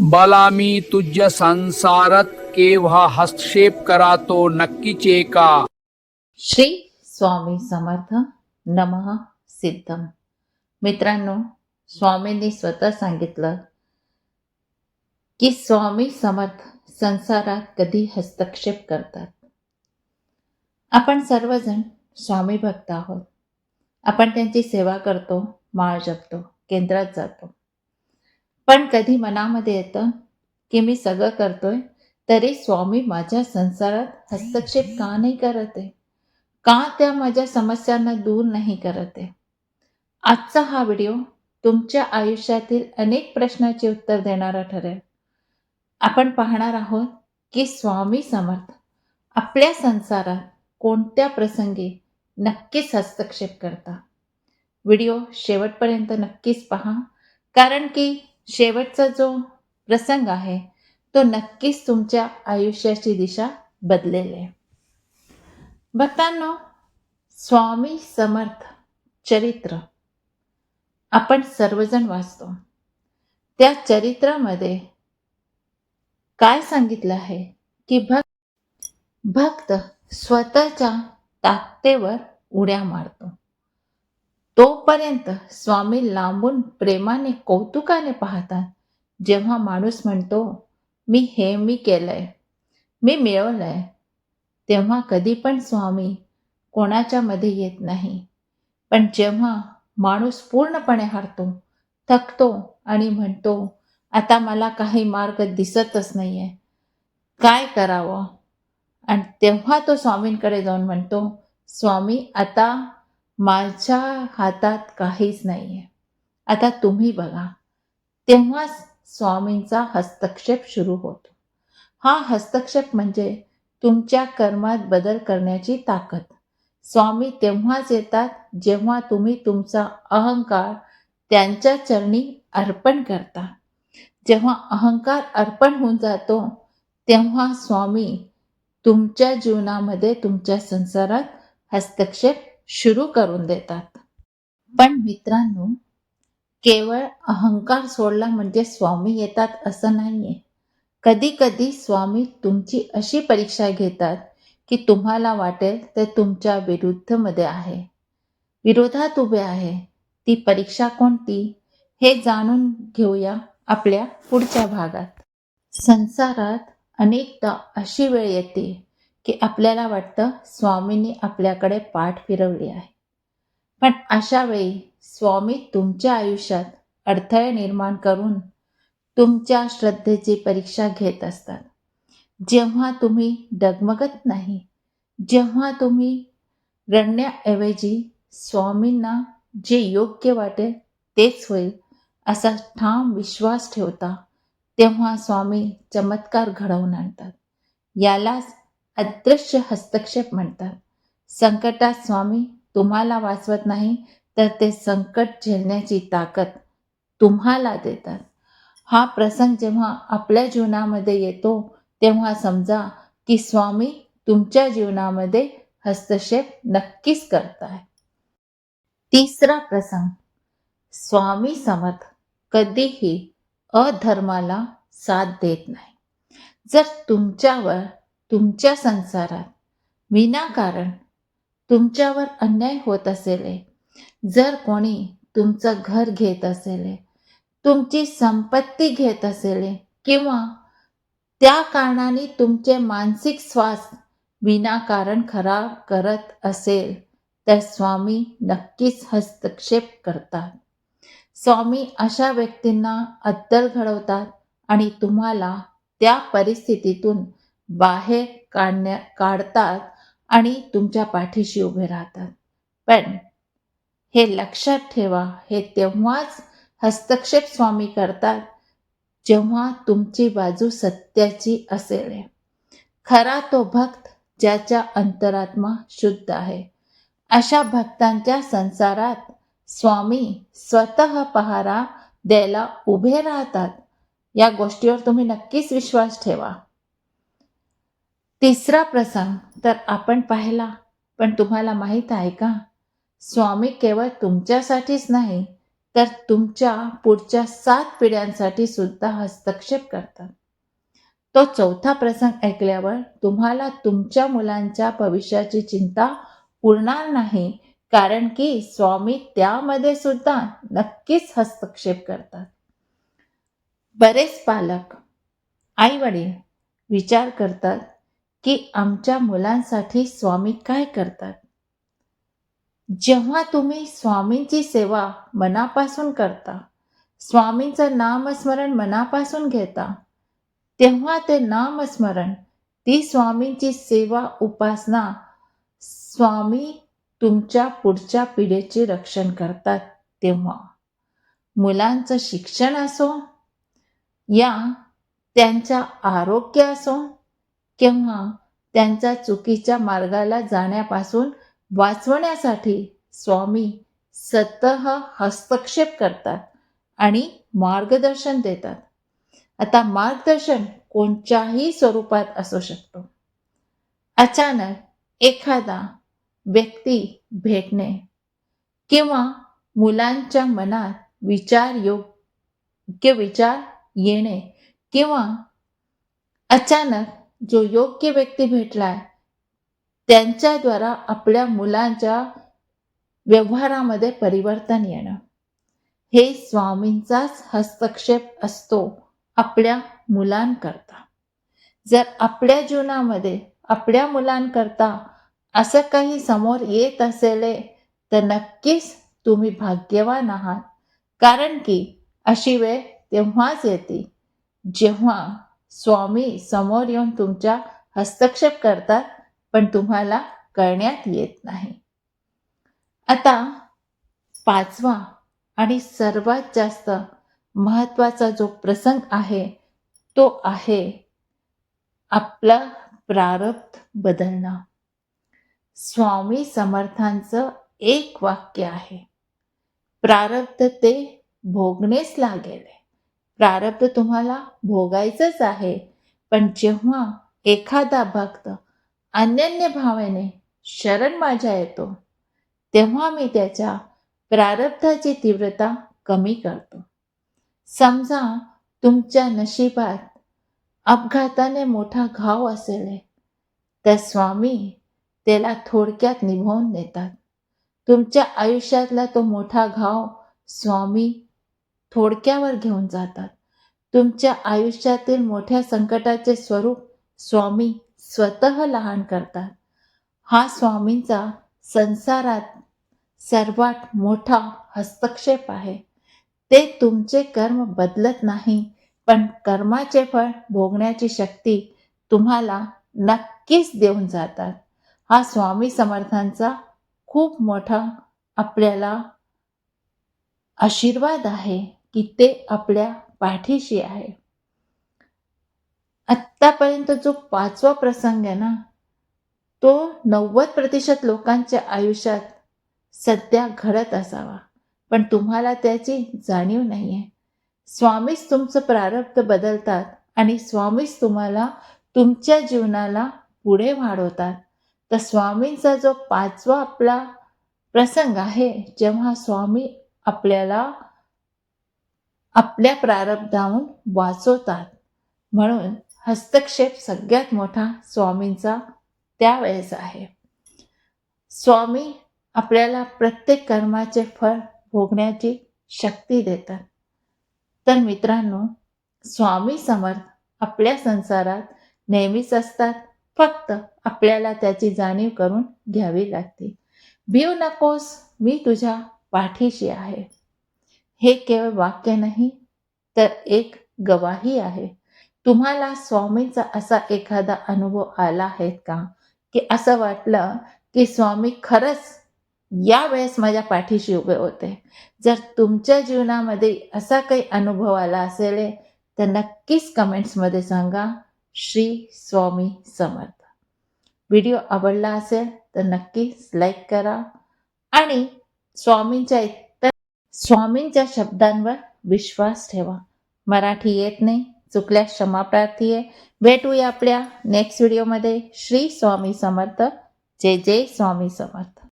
मला मी तुझ्या संसारात केव्हा हस्तक्षेप करातो नक्कीचे का श्री स्वामी समर्थ नमः सिद्धम. मित्रांनो स्वामींनी स्वतः सांगितलं की स्वामी समर्थ संसारात कधी हस्तक्षेप करतात. आपण सर्वजण स्वामी भक्त आहोत. आपण त्यांची सेवा करतो माळ जपतो केंद्रात जातो. पण कधी मनामध्ये येतं की मी सगळं करतोय तरी स्वामी माझ्या संसारात हस्तक्षेप का नाही करत? आहे का त्या माझ्या समस्यांना दूर नाही करत? आहे आजचा हा व्हिडिओ तुमच्या आयुष्यातील अनेक प्रश्नाचे उत्तर देणारा ठरेल. आपण पाहणार आहोत की स्वामी समर्थ आपल्या संसारात कोणत्या प्रसंगी नक्कीच हस्तक्षेप करता व्हिडिओ शेवटपर्यंत नक्कीच पहा कारण की शेवटचा जो प्रसंग आहे तो नक्कीच तुमच्या आयुष्याची दिशा बदलेल आहे. भक्तांनो स्वामी समर्थ चरित्र आपण सर्वजण वाचतो. त्या चरित्रामध्ये काय सांगितलं आहे की भक्त भक्त स्वतःच्या ताकतेवर उड्या मारतो. तोपर्यंत स्वामी लांबून प्रेमाने कौतुकाने पाहतात. जेव्हा माणूस म्हणतो मी हे मी केलंय मी मिळवलंय तेव्हा कधी पण स्वामी कोणाच्या मध्ये येत नाही. पण जेव्हा माणूस पूर्णपणे हारतो थकतो आणि म्हणतो आता मला काही मार्ग दिसतच नाही आहे काय करावं? आणि तेव्हा तो स्वामींकडे जाऊन म्हणतो स्वामी आता माझ्या हातात काहीच नाही आहे आता तुम्ही बघा. तेव्हाच स्वामींचा हस्तक्षेप सुरू होतो. हा हस्तक्षेप म्हणजे तुमच्या कर्मात बदल करण्याची ताकद. स्वामी तेव्हाच येतात जेव्हा तुम्ही तुमचा अहंकार त्यांच्या चरणी अर्पण करता. जेव्हा अहंकार अर्पण होऊन जातो तेव्हा स्वामी तुमच्या जीवनामध्ये तुमच्या संसारात हस्तक्षेप सुरू करून देतात. पण मित्रांनो केवळ अहंकार सोडला म्हणजे स्वामी येतात असं नाहीये. कधी कधी स्वामी तुमची अशी परीक्षा घेतात की तुम्हाला वाटेल ते तुमच्या विरुद्धमध्ये आहे. विरोधात उभे आहे. ती परीक्षा कोणती? हे जाणून घेऊया आपल्या पुढच्या भागात. संसारात अनेकदा अशी वेळ येते. की आपल्याला वाटतं स्वामींनी आपल्याकडे पाठ फिरवली आहे. पण अशा वेळी स्वामी तुमच्या आयुष्यात अडथळे निर्माण करून तुमच्या श्रद्धेची परीक्षा घेत असतात. जेव्हा तुम्ही डगमगत नाही जेव्हा तुम्ही रडण्याऐवजी स्वामींना जे योग्य वाटेल तेच होईल असा ठाम विश्वास ठेवता तेव्हा स्वामी चमत्कार घडवून आणतात. यालाच अदृश्य हस्तक्षेप म्हणतात. संकटात स्वामी तुम्हाला वाचवत नाही तर ते संकट झेलण्याची ताकद तुम्हाला देतात. हा प्रसंग जेव्हा आपल्या जीवनामध्ये येतो तेव्हा समजा की स्वामी तुमच्या जीवनामध्ये हस्तक्षेप नक्कीच करताय. तिसरा प्रसंग. स्वामी समर्थ कधीही अधर्माला साथ देत नाही. जर तुमच्यावर तुमच्या संसारात विनाकारण तुमच्यावर अन्याय होत असेल जर कोणी तुमचं घर घेत असेल तुमची संपत्ती घेत असेल किंवा त्या कारणाने तुमचे मानसिक स्वास्थ्य विनाकारण खराब करत असेल तर स्वामी नक्कीच हस्तक्षेप करतात. स्वामी अशा व्यक्तींना अद्दल घडवतात आणि तुम्हाला त्या परिस्थितीतून बाहेर काढण्या काढतात आणि तुमच्या पाठीशी उभे राहतात. पण हे लक्षात ठेवा हे तेव्हाच हस्तक्षेप स्वामी करतात जेव्हा तुमची बाजू सत्याची असेल. खरा तो भक्त ज्याच्या अंतरात्मा शुद्ध आहे. अशा भक्तांच्या संसारात स्वामी स्वतः पहारा द्यायला उभे राहतात. या गोष्टीवर तुम्ही नक्कीच विश्वास ठेवा. तिसरा प्रसंग तर आपण पाहिला पण तुम्हाला माहीत आहे का? स्वामी केवळ तुमच्यासाठीच नाही तर तुमच्या पुढच्या सात पिढ्यांसाठी सुद्धा हस्तक्षेप करतात. तो चौथा प्रसंग ऐकल्यावर तुम्हाला तुमच्या मुलांच्या भविष्याची चिंता उरणार नाही कारण की स्वामी त्यामध्ये सुद्धा नक्कीच हस्तक्षेप करतात. बरेच पालक आई वडील विचार करतात की आमच्या मुलांसाठी स्वामी काय करतात? जेव्हा तुम्ही स्वामींची सेवा मनापासून करता स्वामींचं नामस्मरण मनापासून घेता तेव्हा ते नामस्मरण ती स्वामींची सेवा उपासना स्वामी तुमच्या पुढच्या पिढीचे रक्षण करतात तेव्हा. मुलांचं शिक्षण असो या त्यांच्या आरोग्य असो किंवा त्यांच्या चुकीच्या मार्गाला जाण्यापासून वाचवण्यासाठी स्वामी स्वतः हस्तक्षेप करतात आणि मार्गदर्शन देतात. आता मार्गदर्शन कोणत्याही स्वरूपात असू शकतो. अचानक एखादा व्यक्ती भेटणे किंवा मुलांच्या मनात विचार योग्य विचार येणे किंवा अचानक जो योग्य व्यक्ती भेटलाय त्यांच्याद्वारा आपल्या मुलांच्या व्यवहारामध्ये परिवर्तन येणं. हे स्वामींचाच हस्तक्षेप असतो आपल्या मुलांकरता. जर आपल्या जीवनामध्ये आपल्या मुलांकरता असं काही समोर येत असेल तर नक्कीच तुम्ही भाग्यवान आहात. कारण की अशी वेळ तेव्हाच येते जेव्हा स्वामी समोर येऊन तुमच्या हस्तक्षेप करतात पण तुम्हाला कळण्यात येत नाही. आता पाचवा आणि सर्वात जास्त महत्त्वाचा जो प्रसंग आहे तो आहे आपला प्रारब्ध बदलणं. स्वामी समर्थांचं एक वाक्य आहे प्रारब्ध ते भोगणेच लागेल. प्रारब्ध तुम्हाला भोगायचंच आहे. पण जेव्हा एखादा भक्त अनन्य भावेने शरण माझ्या येतो तेव्हा मी त्याच्या प्रारब्धाची तीव्रता कमी करतो. समजा तुमच्या नशिबात अपघाताने मोठा घाव असेल तर स्वामी त्याला थोडक्यात निभावून देतात. तुमच्या आयुष्यातला तो मोठा घाव स्वामी थोडक्यावर घेऊन जातात. तुमच्या आयुष्यातील मोठ्या संकटाचे स्वरूप स्वामी स्वतः लहान करतात. हा स्वामींचा संसारात सर्वात मोठा हस्तक्षेप आहे. ते तुमचे कर्म बदलत नाही पण कर्माचे फळ भोगण्याची शक्ती तुम्हाला नक्कीच देऊन जातात. हा स्वामी समर्थांचा खूप मोठा आपल्याला आशीर्वाद आहे. की ते आपल्या पाठीशी आहे. आत्तापर्यंत जो पाचवा प्रसंग आहे ना तो नव्वद प्रतिशत लोकांच्या आयुष्यात सध्या घडत असावा. पण तुम्हाला त्याची जाणीव नाही आहे स्वामीच तुमचं प्रारब्ध बदलतात आणि स्वामीच तुम्हाला तुमच्या जीवनाला पुढे वाढवतात. तर स्वामींचा जो पाचवा आपला प्रसंग आहे जेव्हा स्वामी आपल्याला आपल्या प्रारब्धाहून वाचवतात. म्हणून हस्तक्षेप सगळ्यात मोठा स्वामींचा त्यावेळेस आहे. स्वामी आपल्याला प्रत्येक कर्माचे फळ भोगण्याची शक्ती देतात. तर मित्रांनो स्वामी समर्थ आपल्या संसारात नेहमीच असतात. फक्त आपल्याला त्याची जाणीव करून घ्यावी लागते. भिव नकोस मी तुझ्या पाठीशी आहे. हे केवळ वाक्य नाही तर एक गवाही आहे. तुम्हाला स्वामींचा असा एखादा अनुभव आला आहे का? की असं वाटलं की स्वामी खरंच या वेळेस माझ्या पाठीशी उभे होते. जर तुमच्या जीवनामध्ये असा काही अनुभव आला असेल तर नक्कीच कमेंट्समध्ये सांगा. श्री स्वामी समर्थ. व्हिडिओ आवडला असेल तर नक्कीच लाईक करा. आणि स्वामींच्या स्वामींच्या शब्दांवर विश्वास ठेवा. मराठी येत नाही. चुकल्यास क्षमा प्रार्थी आहे. भेटूया आपल्या नेक्स्ट व्हिडिओमध्ये श्री स्वामी समर्थ. जय जय स्वामी समर्थ.